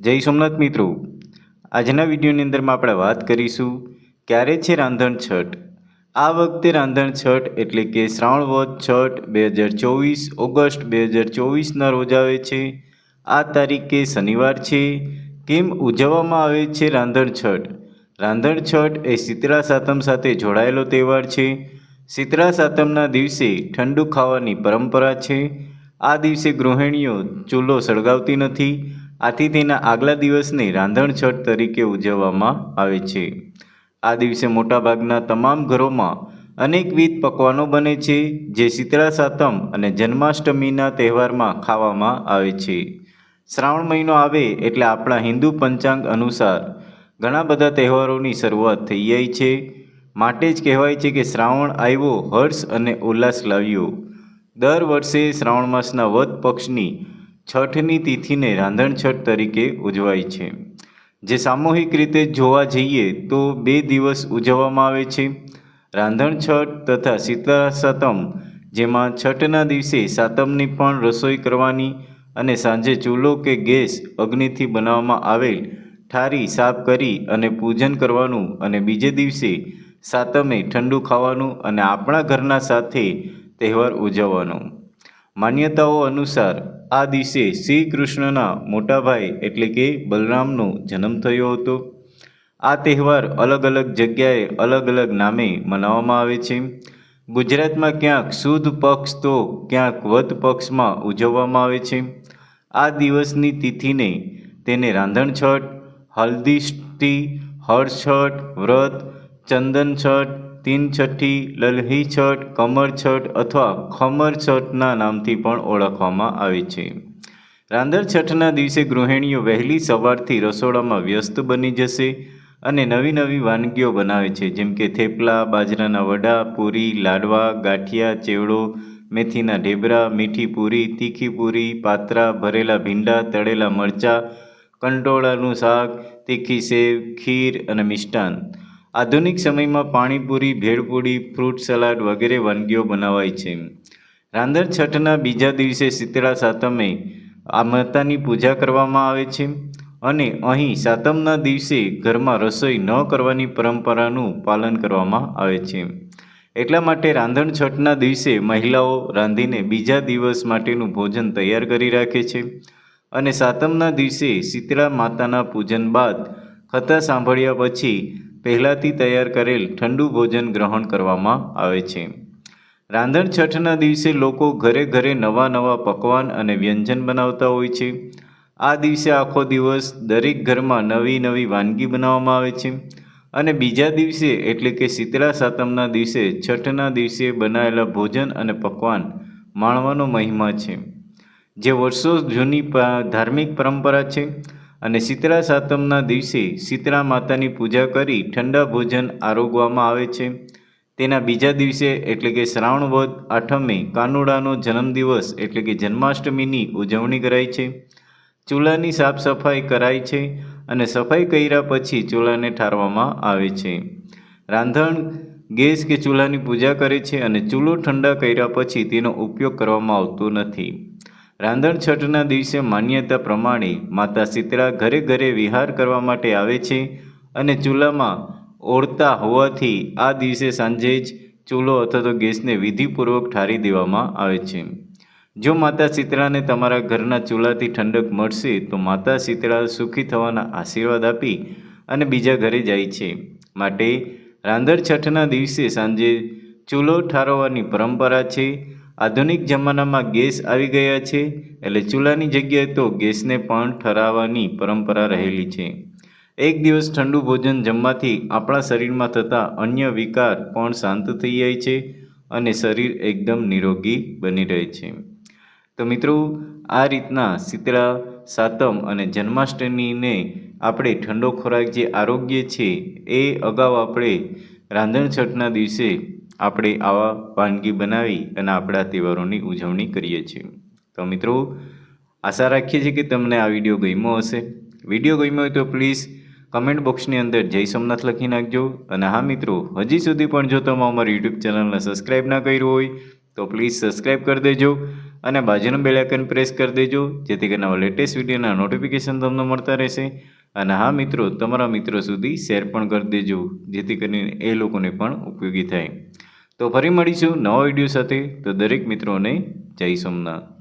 જય સોમનાથ મિત્રો. આજના વિડીયોની અંદરમાં આપણે વાત કરીશું, ક્યારે છે રાંધણ છઠ? આ વખતે રાંધણ છઠ એટલે કે શ્રાવણ વધ છઠ બે હજાર ચોવીસ, ઓગસ્ટ બે હજાર ચોવીસના રોજ આવે છે. આ તારીખે શનિવાર છે. કેમ ઉજવવામાં આવે છે રાંધણ છઠ? રાંધણ છઠ એ શીતળા સાતમ સાથે જોડાયેલો તહેવાર છે. શીતળા સાતમના દિવસે ઠંડુ ખાવાની પરંપરા છે. આ દિવસે ગૃહિણીઓ ચૂલો સળગાવતી નથી. આથી તેના આગલા દિવસને રાંધણછઠ તરીકે ઉજવવામાં આવે છે. આ દિવસે મોટાભાગના તમામ ઘરોમાં અનેકવિધ પકવાનો બને છે, જે શીતળા સાતમ અને જન્માષ્ટમીના તહેવારમાં ખાવામાં આવે છે. શ્રાવણ મહિનો આવે એટલે આપણા હિન્દુ પંચાંગ અનુસાર ઘણા બધા તહેવારોની શરૂઆત થઈ જાય છે. માટે જ કહેવાય છે કે શ્રાવણ આવ્યો, હર્ષ અને ઉલ્લાસ લાવ્યો. દર વર્ષે શ્રાવણ માસના વધ પક્ષની છઠની તિથિને રાંધણ છઠ તરીકે ઉજવાય છે. જે સામૂહિક રીતે જોવા જઈએ તો બે દિવસ ઉજવવામાં આવે છે. રાંધણ છઠ તથા શીતળા સાતમ જેમાં છઠના દિવસે સાતમની પણ રસોઈ કરવાની અને સાંજે ચૂલો કે ગેસ અગ્નિથી બનાવવામાં આવેલ ઠારી સાફ કરી અને પૂજન કરવાનું અને બીજે દિવસે સાતમે ઠંડુ ખાવાનું અને આપણા ઘરના સાથે તહેવાર ઉજવવાનો. માન્યતાઓ અનુસાર આ દિવસે શ્રી કૃષ્ણના મોટા ભાઈ એટલે કે બલરામનો જન્મ થયો હતો. આ તહેવાર અલગ અલગ જગ્યાએ અલગ અલગ નામે મનાવવામાં આવે છે. ગુજરાતમાં ક્યાંક સુદ પક્ષ તો ક્યાંક વધ પક્ષમાં ઉજવવામાં આવે છે. આ દિવસની તિથિને તેને રાંધણ છઠ હલ્દીષ્ટી હળછઠ વ્રત, ચંદન છઠ તીન છઠ્ઠી લલહી છઠ કમર છઠ અથવા ખમર છઠના નામથી પણ ઓળખવામાં આવે છે. રાંધણ છઠના દિવસે ગૃહિણીઓ વહેલી સવારથી રસોડામાં વ્યસ્ત બની જશે અને નવી નવી વાનગીઓ બનાવે છે, જેમ કે થેપલા, બાજરાના વડા, પૂરી, લાડવા, ગાંઠિયા ચેવડો મેથીના ઢેબરા, મીઠી પૂરી, તીખી પૂરી, પાત્રા, ભરેલા ભીંડા, તળેલા મરચાં, કંટોળાનું શાક, તીખી સેવ, ખીર અને મિષ્ટાન. આધુનિક સમયમાં પાણીપુરી, ભેળપૂરી, ફ્રૂટ સલાડ વગેરે વાનગીઓ બનાવાય છે. રાંધણ છઠના બીજા દિવસે શીતળા સાતમે આ માતાની પૂજા કરવામાં આવે છે અને અહીં સાતમના દિવસે ઘરમાં રસોઈ ન કરવાની પરંપરાનું પાલન કરવામાં આવે છે. એટલા માટે રાંધણ છઠના દિવસે મહિલાઓ રાંધીને બીજા દિવસ માટેનું ભોજન તૈયાર કરી રાખે છે અને સાતમના દિવસે શીતળા માતાના પૂજન બાદ કથા સાંભળ્યા પછી પહેલાંથી તૈયાર કરેલ ઠંડુ ભોજન ગ્રહણ કરવામાં આવે છે. રાંધણ છઠના દિવસે લોકો ઘરે ઘરે નવા નવા પકવાન અને વ્યંજન બનાવતા હોય છે. આ દિવસે આખો દિવસ દરેક ઘરમાં નવી નવી વાનગી બનાવવામાં આવે છે. અને બીજા દિવસે એટલે કે શીતળા સાતમના દિવસે છઠના દિવસે બનાવેલા ભોજન અને પકવાન માણવાનો મહિમા છે. જે વર્ષો જૂની ધાર્મિક પરંપરા છે. અને શીતળા સાતમના દિવસે શીતળા માતાની પૂજા કરી ઠંડા ભોજન આરોગવામાં આવે છે. તેના બીજા દિવસે એટલે કે શ્રાવણ વદ આઠમે કાનુડાનો જન્મદિવસ એટલે કે જન્માષ્ટમીની ઉજવણી કરાય છે. ચૂલાની સાફ સફાઈ કરાય છે અને સફાઈ કર્યા પછી ચૂલાને ઠારવામાં આવે છે. રાંધણ ગેસ કે ચૂલાની પૂજા કરે છે અને ચૂલો ઠંડા કર્યા પછી તેનો ઉપયોગ કરવામાં આવતો નથી. રાંધણ છઠના દિવસે માન્યતા પ્રમાણે માતા શીતળા ઘરે ઘરે વિહાર કરવા માટે આવે છે અને ચૂલામાં ઓળતા હોવાથી આ દિવસે સાંજે જ ચૂલો અથવા તો ગેસને વિધિપૂર્વક ઠારી દેવામાં આવે છે. જો માતા શીતળાને તમારા ઘરના ચૂલાથી ઠંડક મળશે, તો માતા શીતળા સુખી થવાના આશીર્વાદ આપી અને બીજા ઘરે જાય છે. માટે રાંધણ છઠના દિવસે સાંજે ચૂલો ઠારવવાની પરંપરા છે આધુનિક જમાનામાં ગેસ આવી ગયા છે, એટલે ચૂલાની જગ્યાએ તો ગેસને પણ ઠરાવવાની પરંપરા રહેલી છે. એક દિવસ ઠંડુ ભોજન જમવાથી આપણા શરીરમાં થતા અન્ય વિકાર પણ શાંત થઈ જાય છે અને શરીર એકદમ નિરોગી બની રહે છે. તો મિત્રો, આ રીતના શીતળા, સાતમ અને જન્માષ્ટમીને આપણે ઠંડો ખોરાક જે આરોગ્ય છે, એ અગાઉ આપણે રાંધણ છઠના દિવસે આપણે આવા વાનગી બનાવી અને આપણા તહેવારોની ઉજવણી કરીએ છીએ. તો મિત્રો, આશા રાખીએ છીએ કે તમને આ વીડિયો ગમ્યો હશે. વીડિયો ગમ્યો હોય તો પ્લીઝ કમેન્ટ બોક્સની અંદર જય સોમનાથ લખી નાખજો. અને હા મિત્રો, હજી સુધી પણ જો તમે અમારી યુટ્યુબ ચેનલને સબસ્ક્રાઈબ ના કર્યું હોય, તો પ્લીઝ સબસ્ક્રાઈબ કરી દેજો અને બાજુનું બેલાઇકન પ્રેસ કરી દેજો, જેથી કરીને આવા લેટેસ્ટ વિડીયોના નોટિફિકેશન તમને મળતા રહેશે. અને હા મિત્રો, તમારા મિત્રો સુધી શેર પણ કરી દેજો, જેથી કરીને એ લોકોને પણ ઉપયોગી થાય. તો ફરી મળીશું નવા વીડિયો સાથે. તો દરેક મિત્રોને જય સોમનાથ.